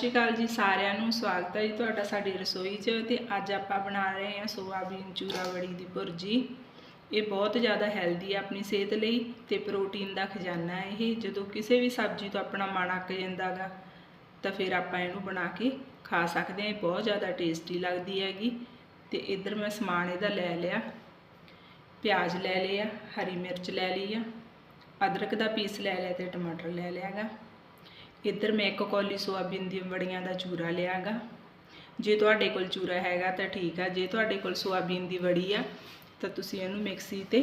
ਸਤਿ ਸ਼੍ਰੀ ਅਕਾਲ ਜੀ ਸਾਰਿਆਂ ਨੂੰ, ਸਵਾਗਤ ਹੈ ਜੀ ਤੁਹਾਡਾ ਸਾਡੀ ਰਸੋਈ 'ਚ ਤੇ ਅੱਜ ਆਪਾਂ ਬਣਾ ਰਹੇ ਹਾਂ ਸੋਆਬੀਨ ਚੂਰਾ ਵੜੀ ਦੀ ਭੁਰਜੀ। ਇਹ ਬਹੁਤ ਜ਼ਿਆਦਾ ਹੈਲਦੀ ਹੈ ਆਪਣੀ ਸਿਹਤ ਲਈ ਤੇ ਪ੍ਰੋਟੀਨ ਦਾ ਖਜ਼ਾਨਾ ਹੈ ਇਹ। ਜਦੋਂ ਕਿਸੇ ਵੀ ਸਬਜ਼ੀ ਤੋਂ ਆਪਣਾ ਮਨ ਅੱਕ ਜਾਂਦਾਗਾ ਤਾਂ ਫਿਰ ਆਪਾਂ ਇਹਨੂੰ ਬਣਾ ਕੇ ਖਾ ਸਕਦੇ ਹਾਂ। ਇਹ ਬਹੁਤ ਜ਼ਿਆਦਾ ਟੇਸਟੀ ਲੱਗਦੀ ਹੈਗੀ ਤੇ ਇੱਧਰ ਮੈਂ ਸਮਾਨ ਇਹਦਾ ਲੈ ਲਿਆ। ਪਿਆਜ਼ ਲੈ ਲਿਆ ਹਰੀ ਮਿਰਚ ਲੈ ਲਈ ਆ, ਅਦਰਕ ਦਾ ਪੀਸ ਲੈ ਲਿਆ ਤੇ ਟਮਾਟਰ ਲੈ ਲਿਆਗਾ ਇੱਧਰ ਮੈਂ ਇੱਕ ਕੌਲੀ ਸੋਆਬੀਨ ਦੀਆਂ ਵੜੀਆਂ ਦਾ ਚੂਰਾ ਲਿਆਗਾ। ਜੇ ਤੁਹਾਡੇ ਕੋਲ ਚੂਰਾ ਹੈਗਾ ਤਾਂ ਠੀਕ ਆ, ਜੇ ਤੁਹਾਡੇ ਕੋਲ ਸੋਆਬੀਨ ਦੀ ਵੜੀ ਆ ਤਾਂ ਤੁਸੀਂ ਇਹਨੂੰ ਮਿਕਸੀ ਤੇ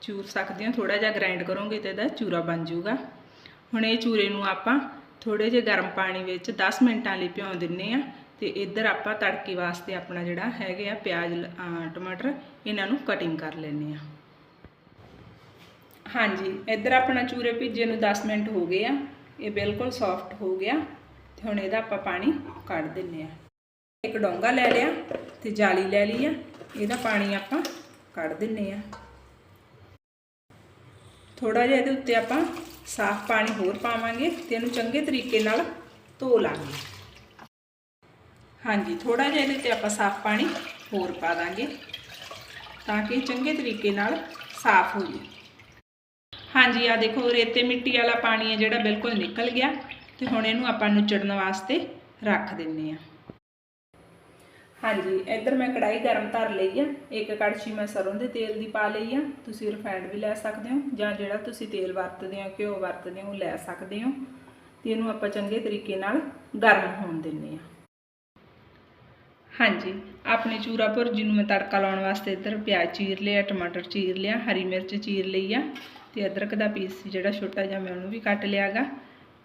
ਚੂਰ ਸਕਦੇ ਹੋ ਥੋੜਾ ਜਿਹਾ ਗ੍ਰਾਈਂਡ ਕਰੋਗੇ ਤੇ ਇਹਦਾ ਚੂਰਾ ਬਣ ਜਾਊਗਾ। ਹੁਣ ਇਹ ਚੂਰੇ ਨੂੰ ਆਪਾਂ ਥੋੜੇ ਜਿਹੇ ਗਰਮ ਪਾਣੀ ਵਿੱਚ 10 ਮਿੰਟਾਂ ਲਈ ਭਿਉਂ ਦਿੰਨੇ ਆ ਤੇ ਇੱਧਰ ਆਪਾਂ ਤੜਕੇ ਵਾਸਤੇ ਆਪਣਾ ਜਿਹੜਾ ਹੈਗੇ ਆ ਪਿਆਜ਼ ਟਮਾਟਰ ਇਹਨਾਂ ਨੂੰ ਕਟਿੰਗ ਕਰ ਲੈਨੇ ਆ। ਹਾਂਜੀ, ਇੱਧਰ ਆਪਣਾ ਚੂਰੇ ਭਿੱਜੇ ਨੂੰ 10 ਮਿੰਟ ਹੋ ਗਏ ਆ। ਇਹ ਬਿਲਕੁਲ ਸੌਫਟ ਹੋ ਗਿਆ ਤੇ ਹੁਣ ਇਹਦਾ ਆਪਾਂ ਪਾਣੀ ਕੱਢ ਦਿੰਨੇ ਆ ਇੱਕ ਡੋਂਗਾ ਲੈ ਲਿਆ ਤੇ ਜਾਲੀ ਲੈ ਲਈ ਆ। ਇਹਦਾ ਪਾਣੀ ਆਪਾਂ ਕੱਢ ਦਿੰਨੇ ਆ ਥੋੜਾ ਜਿਹਾ ਇਹਦੇ ਉੱਤੇ ਆਪਾਂ ਸਾਫ਼ ਪਾਣੀ ਹੋਰ ਪਾਵਾਂਗੇ ਤੇ ਇਹਨੂੰ ਚੰਗੇ ਤਰੀਕੇ ਨਾਲ ਧੋ ਲਾਂਗੇ। ਹਾਂਜੀ ਥੋੜਾ ਜਿਹਾ ਇਹਦੇ ਤੇ ਆਪਾਂ ਸਾਫ਼ ਪਾਣੀ ਹੋਰ ਪਾ ਦਾਂਗੇ ਤਾਂ ਕਿ ਚੰਗੇ ਤਰੀਕੇ ਨਾਲ ਸਾਫ਼ ਹੋ ਜਾਵੇ ਹਾਂਜੀ ਆ ਦੇਖੋ, ਰੇਤੇ ਮਿੱਟੀ ਵਾਲਾ ਪਾਣੀ ਹੈ ਜਿਹੜਾ ਬਿਲਕੁਲ ਨਿਕਲ ਗਿਆ ਤੇ ਹੁਣ ਇਹਨੂੰ ਆਪਾਂ ਨੁਚੜਨ ਵਾਸਤੇ ਰੱਖ ਦਿੰਨੇ ਆ ਹਾਂਜੀ, ਇੱਧਰ ਮੈਂ ਕੜਾਈ ਗਰਮ ਧਰ ਲਈ ਆ, ਇੱਕ ਕੜਛੀ ਮੈਂ ਸਰੋਂ ਦੇ ਤੇਲ ਦੀ ਪਾ ਲਈ ਆ, ਤੁਸੀਂ ਰਿਫਾਈਂਡ ਵੀ ਲੈ ਸਕਦੇ ਹੋ, ਜਾਂ ਜਿਹੜਾ ਤੁਸੀਂ ਤੇਲ ਵਰਤਦੇ ਹੋ, ਘਿਓ ਵਰਤਦੇ ਹੋ ਲੈ ਸਕਦੇ ਹੋ, ਤੇ ਇਹਨੂੰ ਆਪਾਂ ਚੰਗੇ ਤਰੀਕੇ ਨਾਲ ਗਰਮ ਹੋਣ ਦਿੰਨੇ ਆ ਹਾਂਜੀ, ਆਪਣੇ ਚੂਰਾ ਭੁਰਜੀ ਨੂੰ ਮੈਂ ਤੜਕਾ ਲਾਉਣ ਵਾਸਤੇ ਇੱਧਰ ਪਿਆਜ਼ ਚੀਰ ਲਿਆ, ਟਮਾਟਰ ਚੀਰ ਲਿਆ, ਹਰੀ ਮਿਰਚ ਚੀਰ ਲਈ ਆ ਤੇ ਅਦਰਕ ਦਾ ਪੀਸ ਜਿਹੜਾ ਛੋਟਾ ਜਿਹਾ, ਮੈਂ ਉਹਨੂੰ ਵੀ ਕੱਟ ਲਿਆਗਾ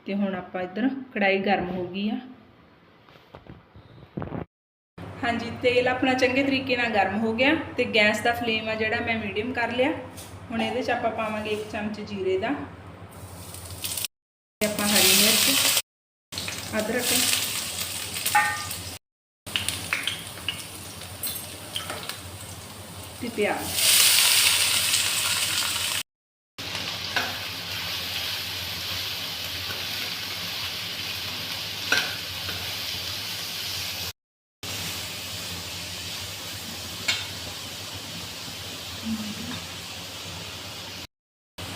ਤੇ ਹੁਣ ਆਪਾਂ ਇੱਧਰ ਕੜਾਈ ਗਰਮ ਹੋ ਗਈ ਆ। ਹਾਂਜੀ, ਤੇਲ ਆਪਣਾ ਚੰਗੇ ਤਰੀਕੇ ਨਾਲ ਗਰਮ ਹੋ ਗਿਆ ਤੇ ਗੈਸ ਦਾ ਫਲੇਮ ਆ ਜਿਹੜਾ ਮੈਂ ਮੀਡੀਅਮ ਕਰ ਲਿਆ। ਹੁਣ ਇਹਦੇ 'ਚ ਆਪਾਂ ਪਾਵਾਂਗੇ 1 ਚਮਚ ਜੀਰੇ ਦਾ। ਤੇ ਆਪਾਂ ਹਰੀ ਮਿਰਚ, ਅਦਰਕ। ਤੇ ਪਿਆਜ਼।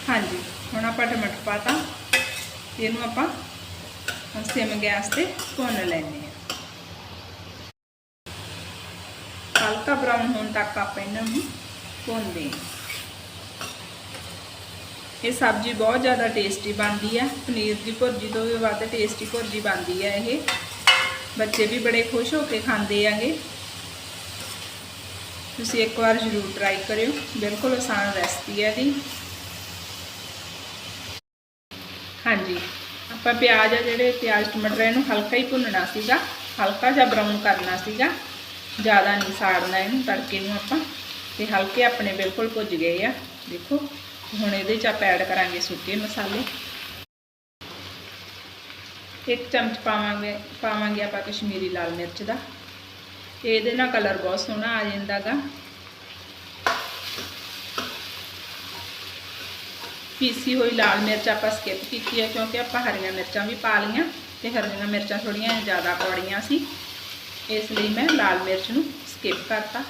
ਹਾਂਜੀ, ਹੁਣ ਆਪਾਂ ਟਮਾਟਰ ਪਾਤਾ। ਤੇ ਇਹਨੂੰ ਆਪਾਂ ਸਿਮ ਗੈਸ ਤੇ ਭੁੰਨ ਲੈਣੇ ਆ ਹਲਕਾ ਬਰਾਊਨ ਹੋਣ ਤੱਕ ਆਪਾਂ ਇਹਨਾਂ ਨੂੰ ਭੁੰਨਦੇ ਹਾਂ। ਇਹ ਸਬਜ਼ੀ ਬਹੁਤ ਜ਼ਿਆਦਾ ਟੇਸਟੀ ਬਣਦੀ ਹੈ ਪਨੀਰ ਦੀ ਭੁਰਜੀ ਤੋਂ ਵੀ ਵੱਧ ਟੇਸਟੀ ਭੁਰਜੀ ਬਣਦੀ ਹੈ ਇਹ। ਬੱਚੇ ਵੀ ਬੜੇ ਖੁਸ਼ ਹੋ ਕੇ ਖਾਂਦੇ ਆਗੇ ਤੁਸੀਂ ਇੱਕ ਵਾਰ ਜ਼ਰੂਰ ਟਰਾਈ ਕਰਿਓ। ਬਿਲਕੁਲ ਆਸਾਨ ਰੈਸਪੀ ਹੈ ਇਹਦੀ। ਹਾਂਜੀ, ਆਪਾਂ ਪਿਆਜ਼ ਆ ਜਿਹੜੇ, ਪਿਆਜ਼, ਟਮਾਟਰ, ਇਹਨੂੰ ਹਲਕਾ ਹੀ ਭੁੰਨਣਾ ਸੀਗਾ। ਹਲਕਾ ਜਿਹਾ ਬਰਾਊਨ ਕਰਨਾ ਸੀਗਾ। ਜ਼ਿਆਦਾ ਨਹੀਂ ਸਾੜਨਾ ਇਹਨੂੰ, ਤੜਕੇ ਨੂੰ ਆਪਾਂ। ਤੇ ਹਲਕੇ ਆਪਣੇ ਬਿਲਕੁਲ ਭੁੱਜ ਗਏ ਆ। ਦੇਖੋ, ਹੁਣ ਇਹਦੇ ਚ ਆਪਾਂ ਐਡ ਕਰਾਂਗੇ ਸੁੱਕੇ ਮਸਾਲੇ। ਇੱਕ ਚਮਚ ਪਾਵਾਂਗੇ ਪਾਵਾਂਗੇ ਆਪਾਂ ਕਸ਼ਮੀਰੀ ਲਾਲ ਮਿਰਚ ਦਾ। ਤੇ ਇਹਦੇ ਨਾਲ ਕਲਰ ਬਹੁਤ ਸੋਹਣਾ ਆ ਜਾਂਦਾਗਾ। ਪੀਸੀ ਹੋਈ ਲਾਲ ਮਿਰਚ ਆਪਾਂ ਸਕਿਪ ਕੀਤੀ ਹੈ ਕਿਉਂਕਿ ਆਪਾਂ ਹਰੀਆਂ ਮਿਰਚਾਂ ਵੀ ਪਾ ਲਈਆਂ ਤੇ ਹਰੀਆਂ ਮਿਰਚਾਂ ਥੋੜੀਆਂ ਜ਼ਿਆਦਾ ਕੌੜੀਆਂ ਸੀ। ਇਸ ਲਈ ਮੈਂ ਲਾਲ ਮਿਰਚ ਨੂੰ ਸਕਿਪ ਕਰਤਾ।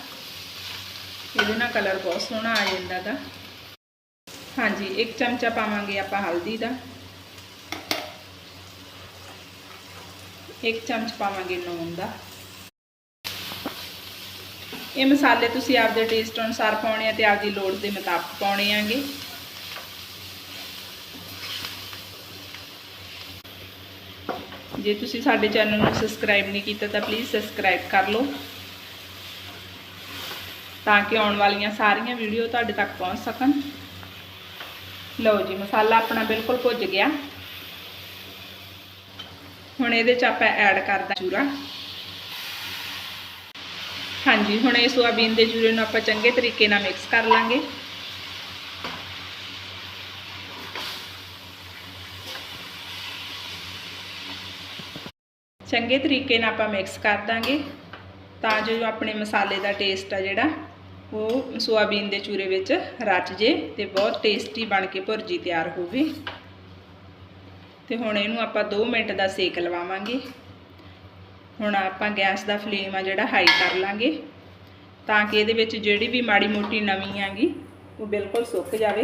ਇਹਦੇ ਨਾਲ ਕਲਰ ਬਹੁਤ ਸੋਹਣਾ ਆ ਜਾਂਦਾ ਜਾਂਦਾਗਾ। ਹਾਂਜੀ, ਇੱਕ ਚਮਚਾ ਪਾਵਾਂਗੇ ਆਪਾਂ ਹਲਦੀ ਦਾ। ਇੱਕ ਚਮਚ ਪਾਵਾਂਗੇ ਨੂਨ ਦਾ। ਇਹ ਮਸਾਲੇ ਤੁਸੀਂ ਆਪਦੇ ਟੇਸਟ ਅਨੁਸਾਰ ਪਾਉਣੇ ਆ ਤੇ ਆਪਦੀ ਲੋੜ ਦੇ ਮੁਤਾਬਕ ਪਾਉਣੇ ਆਂਗੇ। ਜੇ ਤੁਸੀਂ ਸਾਡੇ ਚੈਨਲ ਨੂੰ ਸਬਸਕ੍ਰਾਈਬ ਨਹੀਂ ਕੀਤਾ ਤਾਂ ਪਲੀਜ਼ ਸਬਸਕ੍ਰਾਈਬ ਕਰ ਲਓ ਤਾਂ ਕਿ ਆਉਣ ਵਾਲੀਆਂ ਸਾਰੀਆਂ ਵੀਡੀਓ ਤੁਹਾਡੇ ਤੱਕ ਪਹੁੰਚ ਸਕਣ। ਲਓ ਜੀ, ਮਸਾਲਾ ਆਪਣਾ ਬਿਲਕੁਲ ਭੁੱਜ ਗਿਆ। ਹੁਣ ਇਹਦੇ ਚ ਆਪਾਂ ਐਡ ਕਰਦਾ ਚੂਰਾ। ਹਾਂਜੀ, ਹੁਣ ਇਹ ਸੋਆਬੀਨ ਦੇ ਚੂਰੇ ਨੂੰ ਆਪਾਂ ਚੰਗੇ ਤਰੀਕੇ ਨਾਲ ਮਿਕਸ ਕਰ ਲਾਂਗੇ। ਚੰਗੇ ਤਰੀਕੇ ਨਾਲ ਆਪਾਂ ਮਿਕਸ ਕਰ ਦਾਂਗੇ। ਤਾਂ ਜੋ ਆਪਣੇ ਮਸਾਲੇ ਦਾ ਟੇਸਟ ਆ ਜਿਹੜਾ, ਉਹ ਸੋਆਬੀਨ ਦੇ ਚੂਰੇ ਵਿੱਚ ਰਚ ਜੇ ਤੇ ਬਹੁਤ ਟੇਸਟੀ ਬਣ ਕੇ ਭੁਰਜੀ ਤਿਆਰ ਹੋਵੇ। ਤੇ ਹੁਣ ਇਹਨੂੰ ਆਪਾਂ 2 ਮਿੰਟ ਦਾ ਸੇਕ ਲਵਾਵਾਂਗੇ। ਹੁਣ ਆਪਾਂ ਗੈਸ ਦਾ ਫਲੇਮ ਆ ਜਿਹੜਾ ਹਾਈ ਕਰ ਲਾਂਗੇ, ਤਾਂ ਕਿ ਇਹਦੇ ਵਿੱਚ ਜਿਹੜੀ ਵੀ ਮਾੜੀ ਮੋਟੀ ਨਮੀ ਆਗੀ ਉਹ ਬਿਲਕੁਲ ਸੁੱਕ ਜਾਵੇ।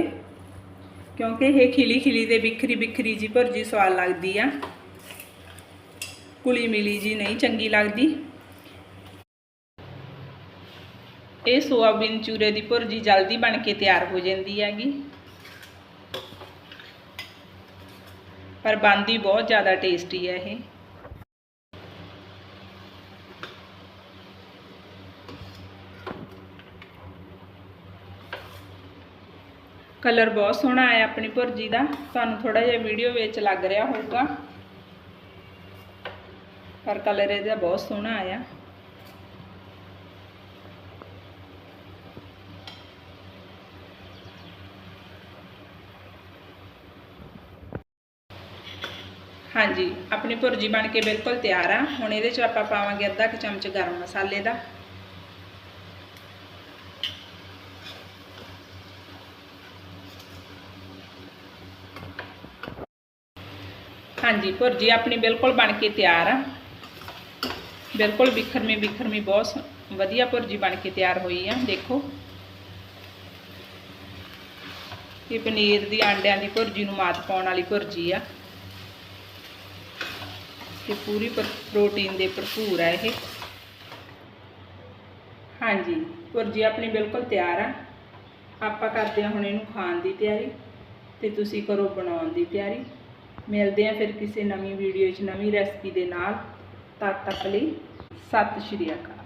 ਕਿਉਂਕਿ ਇਹ ਖਿਲੀ ਖਿਲੀ ਦੇ ਬਿਖਰੀ ਬਿਖਰੀ ਜੀ ਭੁਰਜੀ ਸਵਾਦ ਲੱਗਦੀ ਆ। ਕੁਲੀ ਮਿਲੀ ਜੀ ਨਹੀਂ ਚੰਗੀ ਲੱਗਦੀ। ਇਹ ਸੋਆਬੀਨ ਚੂਰੇ ਦੀ ਭੁਰਜੀ ਜਲਦੀ ਬਣ ਕੇ ਤਿਆਰ ਹੋ ਜਾਂਦੀ ਹੈਗੀ। ਪਰ ਬਣਦੀ ਬਹੁਤ ਜ਼ਿਆਦਾ ਟੇਸਟੀ ਹੈ ਇਹ। ਕਲਰ ਬਹੁਤ ਸੋਹਣਾ ਆਇਆ ਆਪਣੀ ਭੁਰਜੀ ਦਾ। ਤੁਹਾਨੂੰ ਥੋੜਾ ਜਿਹਾ ਵੀਡੀਓ ਵਿੱਚ ਲੱਗ ਰਿਹਾ ਹੋਊਗਾ। ਪਰ ਕਲਰ ਇਹਦਾ ਬਹੁਤ ਸੋਹਣਾ ਆਇਆ। ਹਾਂਜੀ, ਆਪਣੀ ਭੁਰਜੀ ਬਣ ਕੇ ਬਿਲਕੁਲ ਤਿਆਰ ਆ। ਹੁਣ ਇਹਦੇ ਚ ਆਪਾਂ ਪਾਵਾਂਗੇ ਅੱਧਾ ਕੁ ਚਮਚ ਗਰਮ ਮਸਾਲੇ ਦਾ। ਹਾਂਜੀ, ਭੁਰਜੀ ਆਪਣੀ ਬਿਲਕੁਲ ਬਣ ਕੇ ਤਿਆਰ ਆ। ਬਿਲਕੁਲ ਬਿਖਰਮੀ ਵਿਖਰਮੀ ਬਹੁਤ ਸ- ਵਧੀਆ ਭੁਰਜੀ ਬਣ ਕੇ ਤਿਆਰ ਹੋਈ ਆ, ਦੇਖੋ। ਇਹ ਪਨੀਰ ਦੀ ਆਂਡਿਆਂ ਦੀ ਭੁਰਜੀ ਨੂੰ ਮਾਤ ਪਾਉਣ ਵਾਲੀ ਭੁਰਜੀ ਆ। ਤੇ ਪੂਰੀ ਪਰ- ਪ੍ਰੋਟੀਨ ਦੇ ਭਰਪੂਰ ਆ ਇਹ। ਹਾਂਜੀ, ਭੁਰਜੀ ਆਪਣੀ ਬਿਲਕੁਲ ਤਿਆਰ ਆ। ਆਪਾਂ ਕਰਦੇ ਹਾਂ ਹੁਣ ਇਹਨੂੰ ਖਾਣ ਦੀ ਤਿਆਰੀ ਤੇ ਤੁਸੀਂ ਕਰੋ ਬਣਾਉਣ ਦੀ ਤਿਆਰੀ। ਮਿਲਦੇ ਹਾਂ ਫਿਰ ਕਿਸੇ ਨਵੀਂ ਵੀਡੀਓ 'ਚ ਨਵੀਂ ਰੈਸਪੀ ਦੇ ਨਾਲ। ਤਦ ਤੱਕ ਲਈ ਸਤਿ ਸ਼੍ਰੀ ਅਕਾਲ।